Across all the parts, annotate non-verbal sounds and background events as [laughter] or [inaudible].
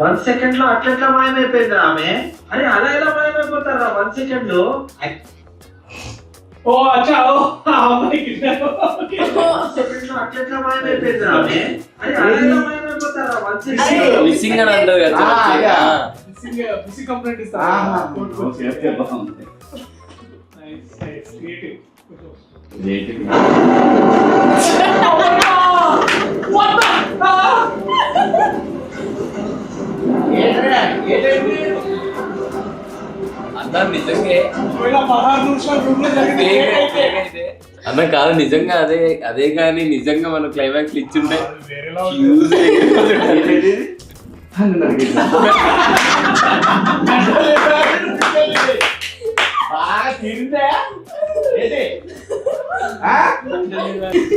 One సెకండ్లో అట్లెట్లా మాయమైపోయింది ఆమె అరే అలా ఎలా మాయమైపోతారా వన్ సెకండ్. లో ఓ అచ్చా ఓ ఆ అమ్మాయి kidnap. Okay. సెకండ్లో అట్లెట్లా మాయమైపోయింది ఆమె? అరే అలా ఎలా మాయమైపోతారా? One second. లో మిస్సింగ్ అని అంటారు కదా. nice. Creative. Good fake అయితే. అన్న కాదు నిజంగా అదే అదే కానీ నిజంగా మనం క్లైమాక్స్?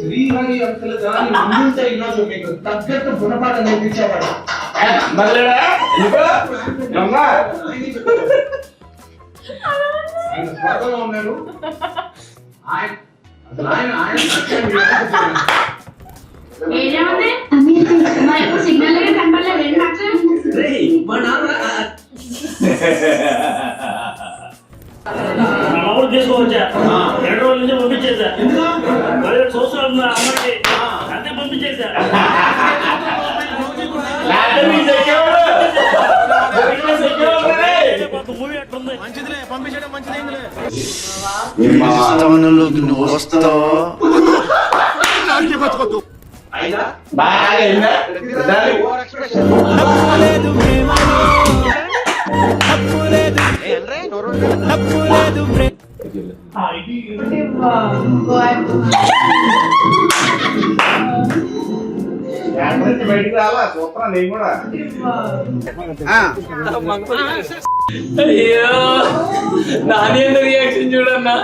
శ్రీహరి అంతలు దాని ముందుంటే ఈరోజు మీకు తగ్గట్టు గుణపాఠం నేర్పించేవాడు? దొంగ? ఆయన స్వర్గంలో ఉన్నాడు ఆయన సిగ్నల్ మామూలు చేసుకోవచ్చా రెండు రోజుల నుంచి పంపించేసా ఉన్న అమ్మాయికి. అంతే పంపించేసా స్థానంలోకి నువ్వు వస్తావు అయినా బయటికి రాలా చూస్తున్నా నేను కూడా అయ్యో నాని ఎంత రియాక్షన్ చూడన్నా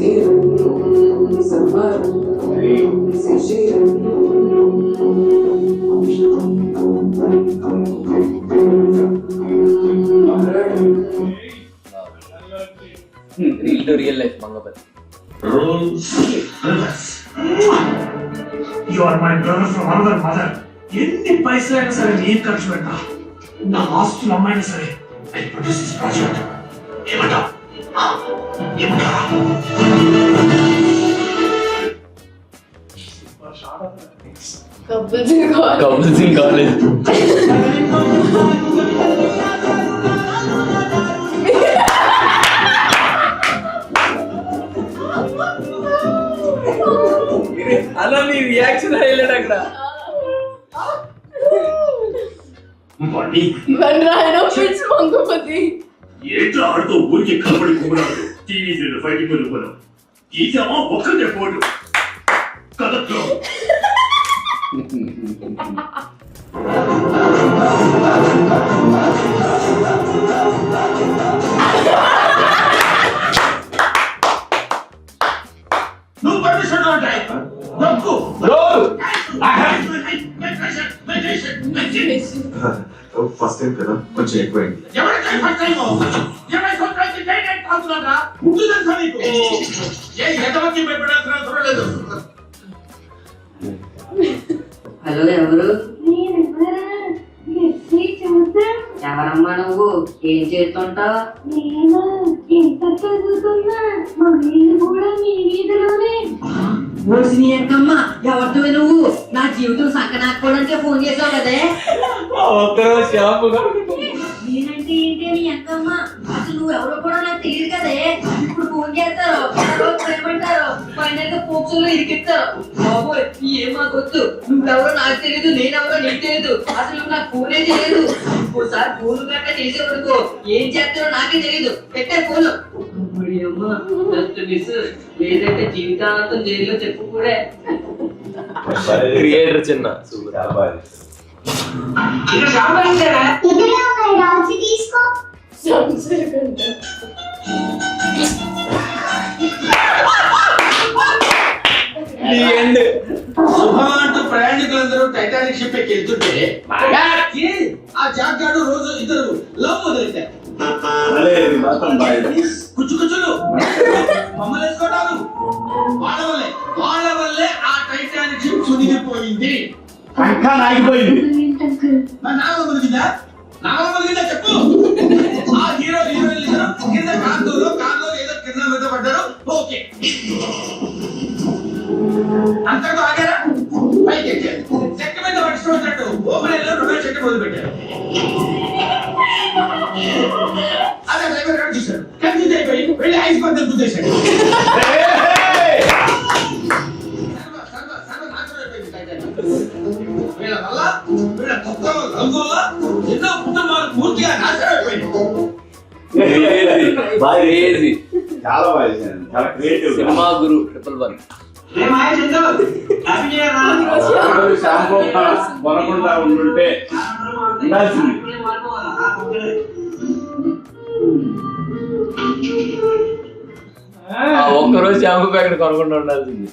రీల్ ఫ్రమ్ అనదర్ మదర్ ఎన్ని పైసలైనా సరే నేను ఖర్చు పెట్టా నా ఆస్తులు అమ్మాయినా సరే ఐ ప్రొడ్యూస్ దిస్ ప్రాజెక్ట్ ఏమంటా ఏమంటారా కపుల్ సింగ్ కాలేజ్ అలా నీ రియాక్షన్ హైలైట్ అక్కడ. వాణ్ణి బండ్రాయన ఫిట్స్ మంగపతి ఏంట్రా ఆడుతూ ఊరికి కలబడి కుమ్మరాడు? టీవీ ఫైటింగ్ వెళ్ళిపోయాం తీసామా? ఒక్కటే పోటు ఎంతమంది భయపడాల్సిన అవసరం లేదు హలో ఎవరు? ఎవరమ్మా నువ్వు? ఏం చేస్తుంటావు? ఎవరితో నువ్వు? నా జీవితం సంకనాకపోవడానికే ఫోన్ చేసావు కదే? షాపు నేనంటే ఏంటి అని ఎంకమ్మ అసలు నువ్వు ఎవరో కూడా నాకు తెలియదు కదే ఇప్పుడు ఫోన్ చేస్తారు ఏమంటారు ఫైనల్గా పోక్సులో ఇరికిస్తారు. బాబోయ్ ఏం మాకు వద్దు. నువ్వెవరో నాకు తెలియదు నేనెవరో నీకు తెలియదు అసలు నువ్వు నాకు ఫోనే చేయలేదు. ఇంకోసారి ఫోన్ గట్ట చేసే వరకు ఏం చేస్తారో నాకే తెలియదు పెట్టే ఫోన్ లేదంటే జీవితాంతం జైల్లో చెప్పు కూడా క్రియేటర్ చిన్న. సూపర్ ఇద్దరే ఉన్నాయి తీసుకో ప్రయాణికులందరూ టైటానిక్ షిప్ ఎక్కి వెళ్తుంటే ఆ జాక్ గాడు రోజు ఇద్దరు లవ్ మొదలెట్టారు కుచ్చు కుచ్చులు. మమ్మల్ని వేసుకోవడాలు వాళ్ళ వల్లే వాళ్ళ వల్లే ఆ టైటానిక్ షిప్ ఇంకా నాగిపోయింది. ನಾವು క్రేజీ చాలా బాగా చేశాను చాలా క్రియేటివ్ సినిమా గురు ట్రిపుల్ వన్ షాంపూ కొనకుండా ఉండుంటే ఉండాల్సింది ఆ ఒక్కరోజు షాంపూ ప్యాకెట్ కొనకుండా ఉండాల్సింది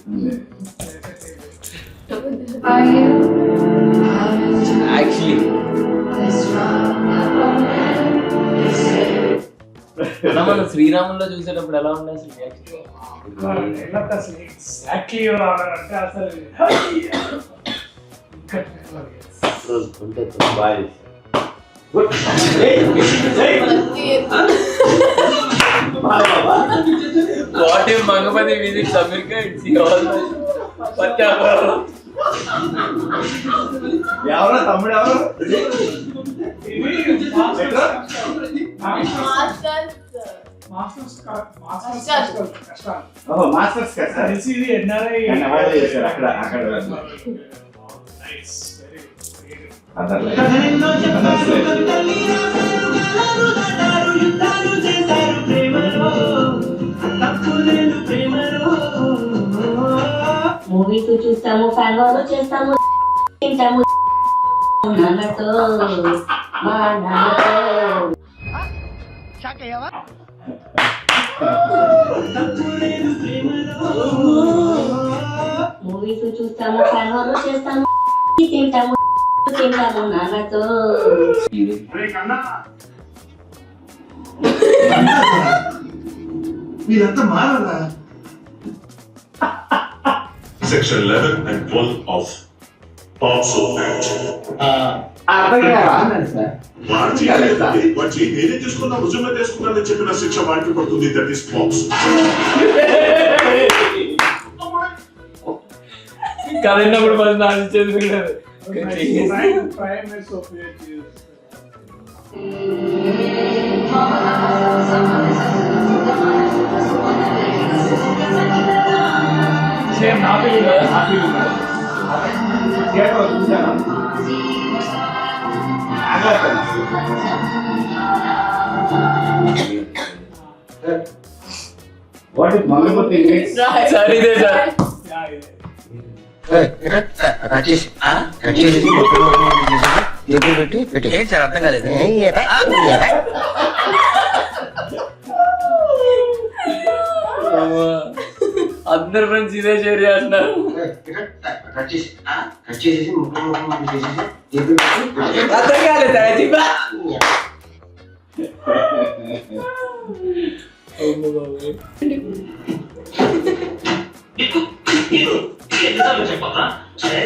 శ్రీరాముల్లో చూసేటప్పుడు ఎలా ఉండే అసలు reaction? ఎగ్జాక్ట్లీ అంటే అసలు boy What if Mangapati visits America and see all the పత్యావరం ఎవరో తమ్ముడు ఎవరు ఓహో మాస్టర్స్ చేశారు అక్కడ అక్కడ మూవీస్ చూస్తాము ఫ్యాన్ చేస్తాము తింటాము. నాన్నతో మా నాన్నతో. మూవీస్ చూస్తాము ఫ్యాన్ చేస్తాము తింటాము తింటాము నాన్నతో మీరంతా మారాలా Section 11 and 12 of POCSO Act. అర్థం కాదు సార్ వాడి వాడి నేనే తీసుకున్నా రుజుమే తీసుకున్నానని చెప్పిన శిక్ష వాడికి పడుతుంది దట్ ఈస్ పాక్స్ కథ విన్నప్పుడు మనం నాశించేది లేదు prime Sophia same happy happy theatre చూసాను what is Mangapathi English sir ఇదే సార్ అందరు ఫ్రెండ్స్ ఇదే షేర్ చేస్తున్నారు. అర్థం కాలేదు చెప్పరా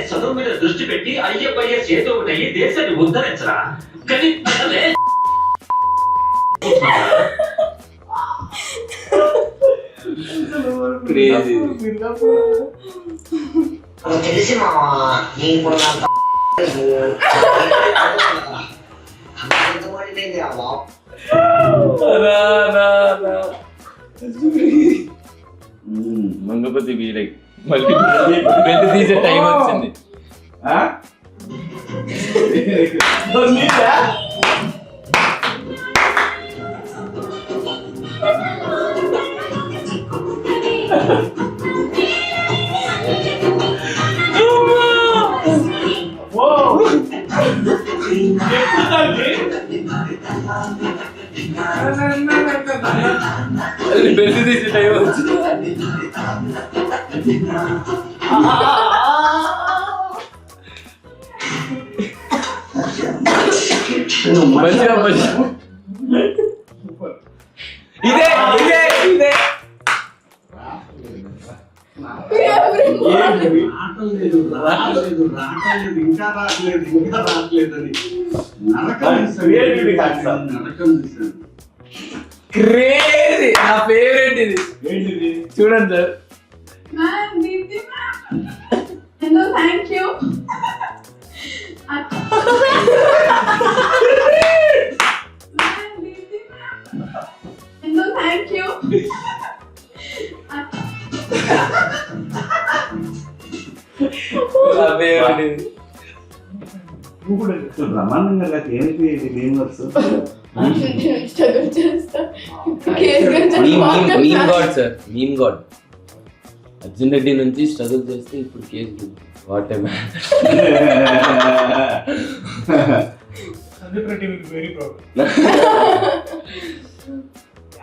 చదువు మీద దృష్టి పెట్టి అయ్యప్పయ్య చేతి అయ్యి దేశాన్ని ఉద్ధరించరా కానీ అదే క్రేజీ తెలిసి మా నీకు మంగపతి వీరై మళ్ళీ పెద్ద తీసే టైం వచ్చింది అది పెళ్లి తీసే టైం వచ్చింది మంచిగా మంచిగా ఇదే ఇదే ఇదే రావట్లేదు రావట్లేదు రావట్లేదు ఇంకా రావట్లేదు ఇంకా రావట్లేదు అని నరకం Creativity hacks up. నరకం చూసాను క్రేజీ నా ఫేవరెట్ ఇది. ఏంటిది? చూడండి sir. Ma'am Deepti ma'am hello thank you ma'am Deepti ma'am hello thank you నా ఫేవరెట్ ఇది. నువ్వు కూడా చెప్తావు బ్రహ్మాండంగా లేక ఏంటి ఇది నేమ్ వర్క్స్ స్ట్రగుల్ చేస్తా meme god sir meme god Arjun Reddy నుంచి స్ట్రగుల్ చేస్తే ఇప్పుడు case what a man Sandeep Reddy will [laughs]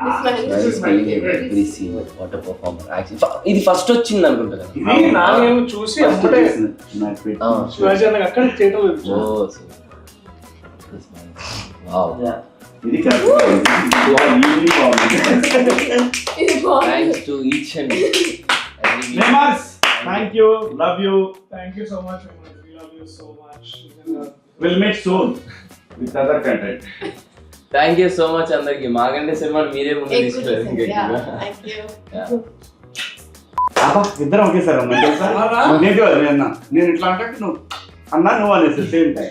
very what performer ఇది ఫస్ట్ వచ్చింది అనుకుంటా కదా ఇది నానేమో చూసి అమ్మటే నాకు పెట్టి ఆ. శివాజీ అన్నకి అక్కడ చేయటం ఓ వావ్ ఇది thanks to each and. Thank you so much we love you so much We'll meet soon with other content. Thank you so much అందరికి. మాగంటే సినిమా మీరే ముందు ఇద్దరం ఒకేసారి అన్నా నేను? ఇట్లా అంటే నువ్వు అన్నా నువ్వు అనేసి సేమ్ టైం